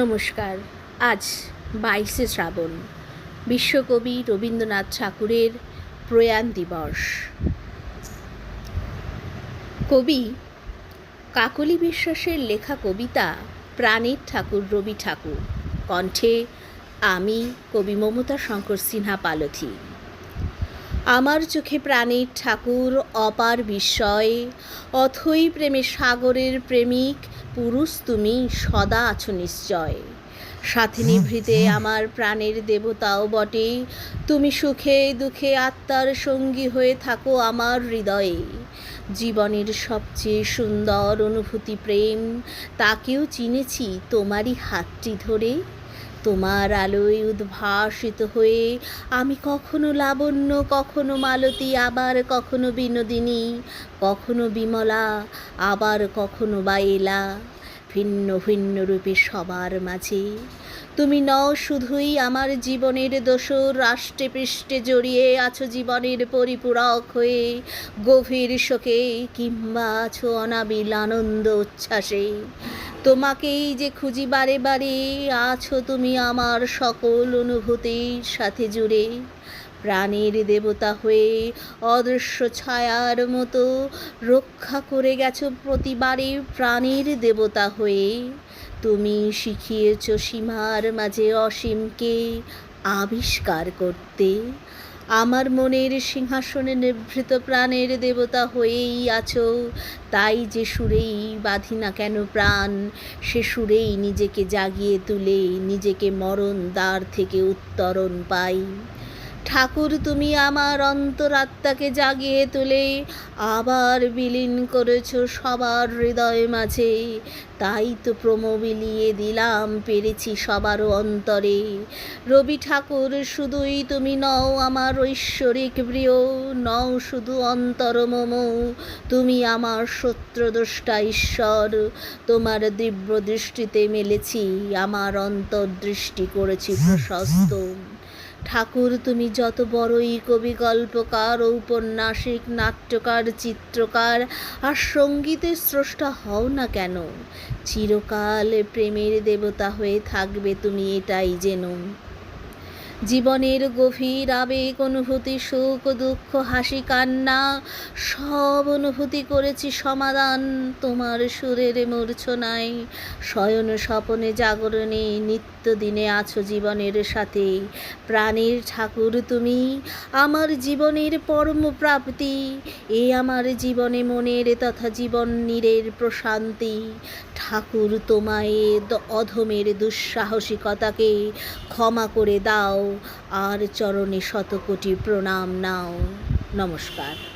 নমস্কার। আজ বাইশে শ্রাবণ, বিশ্বকবি রবীন্দ্রনাথ ঠাকুরের প্রয়াণ দিবস। কবি কাকলি বিশ্বাসের লেখা কবিতা প্রাণের ঠাকুর রবি ঠাকুর। কণ্ঠে আমি কবি মমতা শঙ্কর সিনহা পালথি। আমার চোখে প্রাণের ঠাকুর অপার বিস্ময়ে। অথই প্রেমে সাগরের প্রেমিক পুরুষ তুমি সদা আছো নিশ্চয়। সাথে নিভৃতে আমার প্রাণের দেবতাও বটে। তুমি সুখে দুঃখে আত্মার সঙ্গী হয়ে থাকো আমার হৃদয়ে। জীবনের সবচেয়ে সুন্দর অনুভূতি প্রেম তাকেও চিনেছি তোমারই হাতটি ধরে। তোমার আলোয় উদ্ভাসিত হয়ে আমি কখনো লাবণ্য, কখনো মালতী, আবার কখনো বিনোদিনী, কখনো বিমলা, আবার কখনো বা এলা ভিন্ন ভিন্ন রূপে সবার মাঝে। তুমি নও শুধুই আমার জীবনের দোসর, রাষ্ট্রে পৃষ্ঠে জড়িয়ে আছো জীবনের পরিপূরক হয়ে। গভীর শোকে কিংবা আছো অনাবিল আনন্দ উচ্ছ্বাসে। তোমাকেই যে খুঁজি বারে বারে, আছো তুমি আমার সকল অনুভূতির সাথে জুড়ে। প্রাণের দেবতা হয়ে অদৃশ্য ছায়ার মতো রক্ষা করে গেছো প্রতিবারে প্রাণের দেবতা হয়ে। তুমি শিখিয়েছ সীমার মাঝে অসীমকে আবিষ্কার করতে। আমার মনের সিংহাসনে নিভৃত প্রাণের দেবতা হয়েই আছো। তাই যে সুরেই বাঁধি না কেন প্রাণ, সে সুরেই নিজেকে জাগিয়ে তুলে নিজেকে মরণ দ্বার থেকে উত্তরণ পাই। ঠাকুর, তুমি আমার অন্তরাত্মাকে জাগিয়ে তুলে আবার বিলীন করেছ সবার হৃদয় মাঝে। তাই তো প্রমো বিলিয়ে দিলাম, পেরেছি সবার অন্তরে। রবি ঠাকুর, শুধুই তুমি নও আমার ঐশ্বরিক প্রিয়, নও শুধু অন্তর মম, তুমি আমার সত্যদ্রষ্টা ঈশ্বর। তোমার দিব্য দৃষ্টিতে মেলেছি, আমার অন্তর্দৃষ্টি করেছি প্রশস্ত। ঠাকুর, তুমি যত বড়ই কবি, গল্পকার, ঔপন্যাসিক, নাট্যকার, চিত্রকার, আর সঙ্গীতের স্রষ্টা হও না কেন? চিরকাল প্রেমের দেবতা হয়ে থাকবে তুমি এটাই যেন। জীবনের গভীর আবেগ, অনুভূতি, সুখ, দুঃখ, হাসি, কান্না, সব অনুভূতি করেছি সমাধান। তোমার সুরের মূর্ছনায়, শয়ন স্বপনে জাগরণে, নিত্যদিনে আছো জীবনের সাথে। প্রাণের ঠাকুর তুমি, আমার জীবনের পরম প্রাপ্তি, এ আমার জীবনে মনের তথা জীবন নীরের প্রশান্তি। ঠাকুর তোমায় অধমের দুঃসাহসিকতাকে ক্ষমা করে দাও। আর চরণে শতকোটি প্রণাম নাও। নমস্কার।